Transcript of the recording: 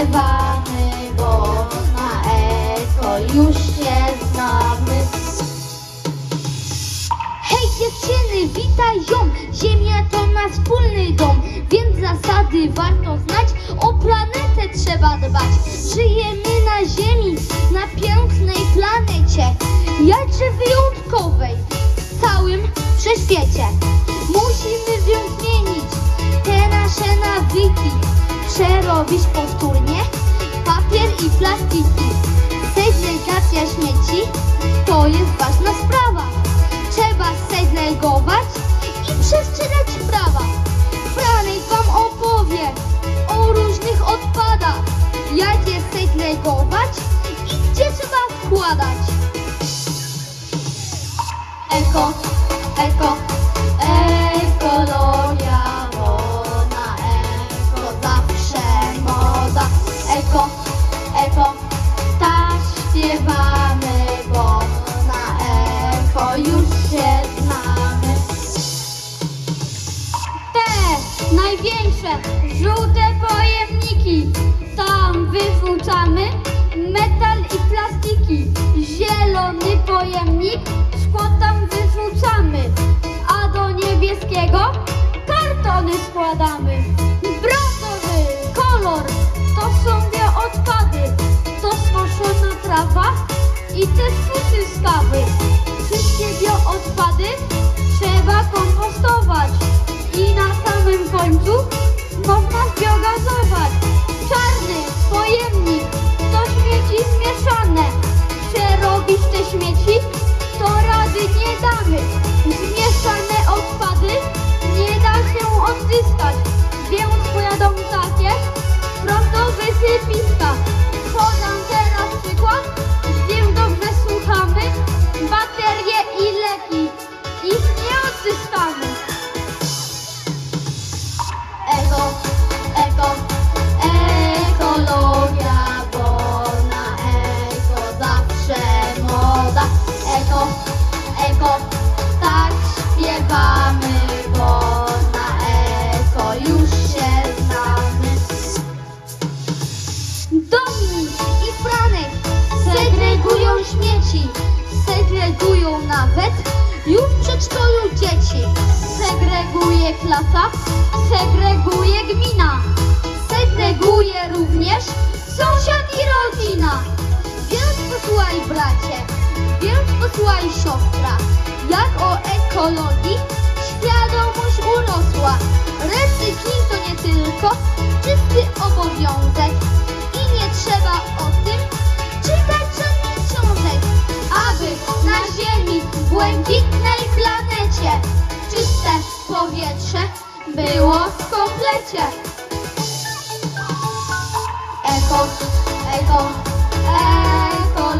śpiewamy, bo na eko już się znamy. Hej dziewczyny, witaj ją! Ziemia to nasz wspólny dom, więc zasady warto znać, o planetę trzeba dbać. Żyjemy na Ziemi, na pięknej planecie, jakże wyjątkowej przerobić powtórnie papier i plastiki. Segregacja śmieci to jest ważna sprawa. Trzeba segregować i przestrzegać prawa. Franek wam opowie o różnych odpadach, jak je segregować i gdzie trzeba składać. Eko, eko, największe żółte pojemniki, tam wyrzucamy metal i plastiki. Zielony pojemnik, szkło tam wyrzucamy, a do niebieskiego kartony składamy. Brązowy kolor to są bioodpady, to skoszona trawa i te susy z Zmieszane odpady nie da się odzyskać, więc pojadą takie prosto wysypiska. Podam teraz przykład, wiem dobrze słuchamy. Baterie i leki, ich nie odzyskamy. Eko, eko, ekologia, bo na eko zawsze moda. Eko, eko, śmieci, segregują nawet już w przedszkolu dzieci. Segreguje klasa, segreguje gmina, segreguje również sąsiad i rodzina. Więc posłuchaj bracie, więc posłuchaj siostra, jak o ekologii świadomość urosła. Recykling to nie tylko czysty obowiązek błękitnej planecie, czyste powietrze było w komplecie. Eko, eko, ekologia, bo